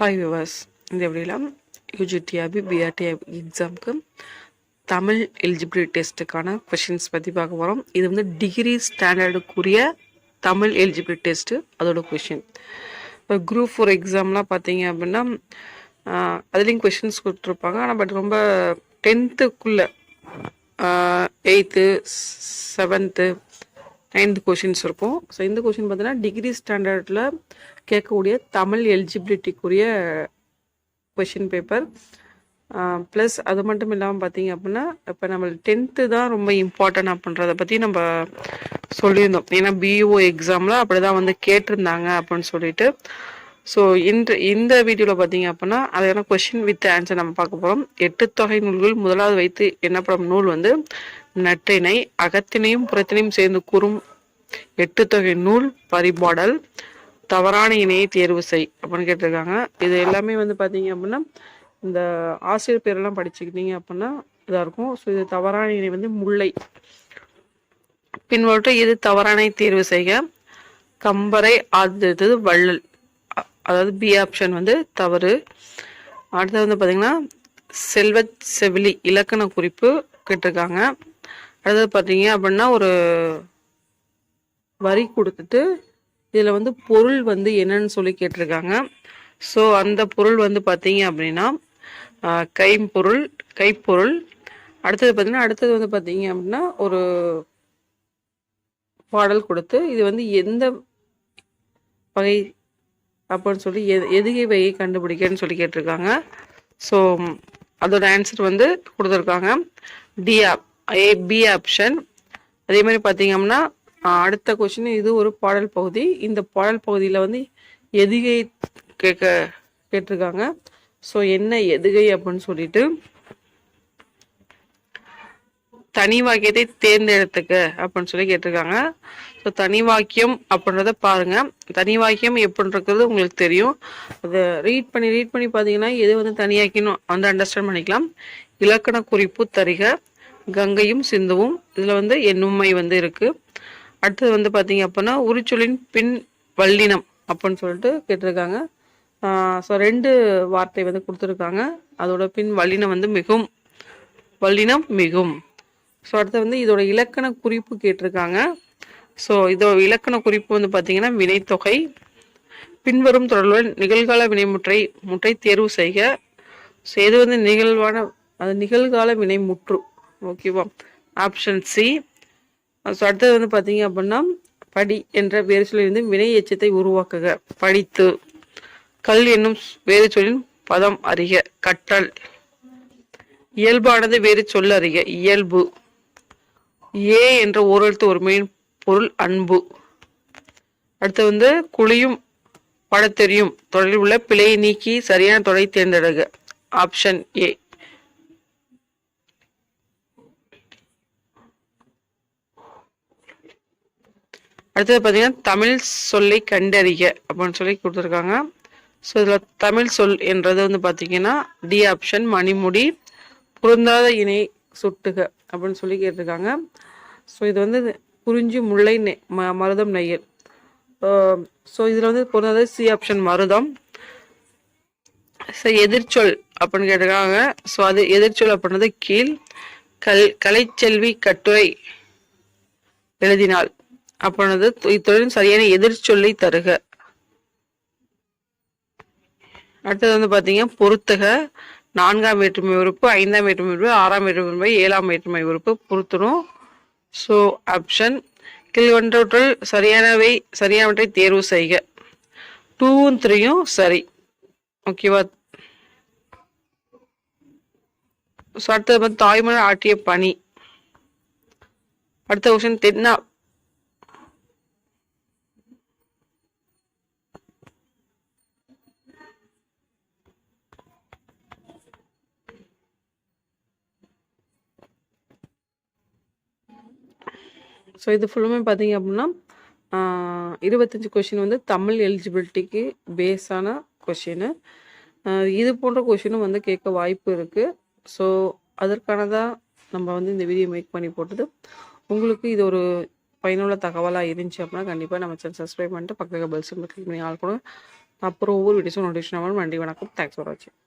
Hi விவாஸ் இந்த எப்படிலாம் யூஜிடிஆபி பிஆர்டிஆபி எக்ஸாமுக்கு தமிழ் எலிஜிபிலிட்டி டெஸ்ட்டுக்கான கொஷின்ஸ் பற்றி பார்க்க போகிறோம் இது வந்து டிகிரி ஸ்டாண்டர்டுக்குரிய தமிழ் எலிஜிபிலிட்டி டெஸ்ட்டு அதோட கொஷின் இப்போ குரூப் ஃபோர் எக்ஸாம்லாம் பார்த்தீங்க அப்படின்னா அதுலேயும் கொஷின்ஸ் கொடுத்துருப்பாங்க. ஆனால் பட் ரொம்ப டென்த்துக்குள்ளே எயித்து செவன்த்து நைன்த் கொஷின்ஸ் இருக்கும். ஸோ இந்த கொஷின் பார்த்தீங்கன்னா டிகிரி ஸ்டாண்டர்டில் கேட்கக்கூடிய தமிழ் எலிஜிபிலிட்டிக்குரிய கொஷின் பேப்பர் ப்ளஸ் அது மட்டும் இல்லாமல் பார்த்தீங்க அப்படின்னா இப்போ நம்ம டென்த்து தான் ரொம்ப இம்பார்ட்டன்ட் அப்படின்றத பற்றி நம்ம சொல்லியிருந்தோம். ஏன்னா பிஇஓ எக்ஸாமில் அப்படி தான் வந்து கேட்டிருந்தாங்க அப்படின்னு சொல்லிட்டு. ஸோ இந்த இந்த வீடியோவில் பார்த்தீங்க அப்படின்னா அதுக்கான கொஷின் வித் ஆன்சர் நம்ம பார்க்க போகிறோம் எட்டு தொகை நூல்கள் முதலாவது வைத்து என்னப்படும் நூல் வந்து நற்றினை அகத்தினையும் புறத்தினையும் சேர்ந்து கூறும் எட்டு தொகை நூல் பரிபாடல். தவறான இணையை தேர்வு செய் அப்படின்னு கேட்டிருக்காங்க. இது எல்லாமே வந்து பார்த்தீங்க அப்படின்னா இந்த ஆசிரியர் பேரெல்லாம் படிச்சுக்கிட்டீங்க அப்படின்னா இதாக இருக்கும். ஸோ இது தவறான இணை வந்து முல்லை. பின்வற்ற இது தவறானை தேர்வு செய்க. கம்பரை அடுத்தது வள்ளல். அதாவது பி ஆப்ஷன் வந்து தவறு. அடுத்தது வந்து பார்த்தீங்கன்னா செல்வ செவிலி இலக்கண குறிப்பு கேட்டிருக்காங்க. அடுத்தது பார்த்தீங்க அப்படின்னா ஒரு வரி கொடுத்துட்டு இதில் வந்து பொருள் வந்து என்னன்னு சொல்லி கேட்டிருக்காங்க. ஸோ அந்த பொருள் வந்து பார்த்தீங்க அப்படின்னா ஆஹ், கைம்பொருள் கைப்பொருள். அடுத்தது பார்த்தீங்கன்னா அடுத்தது வந்து பார்த்தீங்க அப்படின்னா ஒரு பாடல் கொடுத்து இது வந்து எந்த வகை அப்படின்னு சொல்லி எது எதுகை வகையை கண்டுபிடிக்கன்னு சொல்லி கேட்டிருக்காங்க. ஸோ அதோட ஆன்சர் வந்து கொடுத்துருக்காங்க. D of A B option அதே மாதிரி பார்த்தீங்கன்னா அப்படின்னா அடுத்த கொஷின் இது ஒரு பாடல் பகுதி. இந்த பாடல் பகுதியில் வந்து எதுகை கேட்க கேட்டிருக்காங்க. ஸோ என்ன எதுகை அப்படின்னு சொல்லிட்டு தனி வாக்கியத்தை தேர்ந்தெடுத்துக்க அப்படின்னு சொல்லி கேட்டிருக்காங்க. ஸோ தனி வாக்கியம் அப்படின்றத பாருங்க. தனி வாக்கியம் எப்படி இருக்கிறது உங்களுக்கு தெரியும். அதை ரீட் பண்ணி ரீட் பண்ணி பார்த்தீங்கன்னா எது வந்து தனியாக்கணும் வந்து அண்டர்ஸ்டாண்ட் பண்ணிக்கலாம். இலக்கண குறிப்பு தருக. கங்கையும் சிந்துவும். இதில் வந்து எண்ணுமை வந்து இருக்கு. அடுத்தது வந்து பார்த்தீங்க அப்படின்னா உரிச்சொலின் பின் வல்லினம் அப்படின்னு சொல்லிட்டு கேட்டிருக்காங்க. ஸோ ரெண்டு வார்த்தை வந்து கொடுத்துருக்காங்க. அதோட பின் வல்லினம் வந்து மிகும் வல்லினம் மிகும். ஸோ அடுத்து வந்து இதோட இலக்கண குறிப்பு கேட்டிருக்காங்க. ஸோ இதோட இலக்கண குறிப்பு வந்து பார்த்தீங்கன்னா வினைத்தொகை பின்வரும் தொடர்புடன் நிகழ்கால வினைமுற்றை முற்றை தேர்வு செய்க. ஸோ இது வந்து நிகழ்வான அது நிகழ்கால வினைமுற்று ஓகேவா ஆப்ஷன் சி ஸோ அடுத்தது வந்து பார்த்தீங்க அப்படின்னா படி என்ற வேறு சொல்லிலிருந்து வினை எச்சத்தை உருவாக்குக. படித்து. கல் என்னும் வேறு சொல்லின் பதம் அறிக. கற்றல். இயல்பானது வேறு சொல்ல அறிக. இயல்பு. ஏ என்ற ஓரெழுத்து ஒருமையின் பொருள் அன்பு. அடுத்து வந்து குழியும் படத்தெரியும் தொடரில் உள்ள பிழையை நீக்கி சரியான தொடரை தேர்ந்தெடுக. ஆப்ஷன் ஏ அடுத்தது பார்த்தீங்கன்னா தமிழ் சொல்லை கண்டறிக அப்படின்னு சொல்லி கொடுத்துருக்காங்க. ஸோ இதில் தமிழ் சொல் என்றது வந்து பார்த்தீங்கன்னா டி ஆப்ஷன் மணிமுடி பொருந்தாத இணை சுட்டுக அப்படின்னு சொல்லி கேட்டிருக்காங்க. ஸோ இது வந்து குறிஞ்சி முல்லை நெ ம மருதம் நெய்யல். ஸோ இதில் வந்து பொருந்தாத சி ஆப்ஷன் மருதம். ஸோ எதிர்ச்சொல் அப்படின்னு கேட்டிருக்காங்க. ஸோ அது எதிர்ச்சொல் அப்படின்றது கீழ் கல் கலைச்செல்வி கட்டுரை எழுதினாள் அப்பொழுது இத்தொழிலின் சரியான எதிர்ச்சொல்லை தருக. அடுத்தது வந்து பார்த்தீங்கன்னா பொறுத்துக நான்காம் வேற்றுமை உறுப்பு ஐந்தாம் வேற்றுமை உறுப்பு ஆறாம் வேற்றுமை உறுப்பு ஏழாம் வேற்றுமை உறுப்பு பொருத்தணும். ஸோ ஆப்ஷன் கீழ்வன்றவற்றில் சரியானவை சரியானவற்றை தேர்வு செய்க. டூவும் த்ரீயும் சரி. ஓகேவா ஸோ அடுத்தது வந்து தாய்மலர் ஆட்டிய பணி. அடுத்த கொஸ்டின் தென்னா ஸோ இது ஃபுல்லுமே பார்த்தீங்க அப்படின்னா இருபத்தஞ்சி கொஷின் வந்து தமிழ் எலிஜிபிலிட்டிக்கு பேஸான கொஷினு இது போன்ற கொஷினும் வந்து கேட்க வாய்ப்பு இருக்குது ஸோ அதற்கானதாக நம்ம வந்து இந்த வீடியோ மேக் பண்ணி போட்டது. உங்களுக்கு இது ஒரு பயனுள்ள தகவலாக இருந்துச்சு அப்படின்னா கண்டிப்பாக நம்ம சேனல் சப்ஸ்கிரைப் பண்ணிட்டு பக்கத்தில் பெல் சிம்பிள் கிளிக் பண்ணி ஆள் கூட அப்புறம் ஒவ்வொரு வீடியோஸும் நோட்டிஃபிகேஷன் ஆகும் நன்றி வணக்கம். தேங்க்ஸ் ஃபார் வாட்சிங்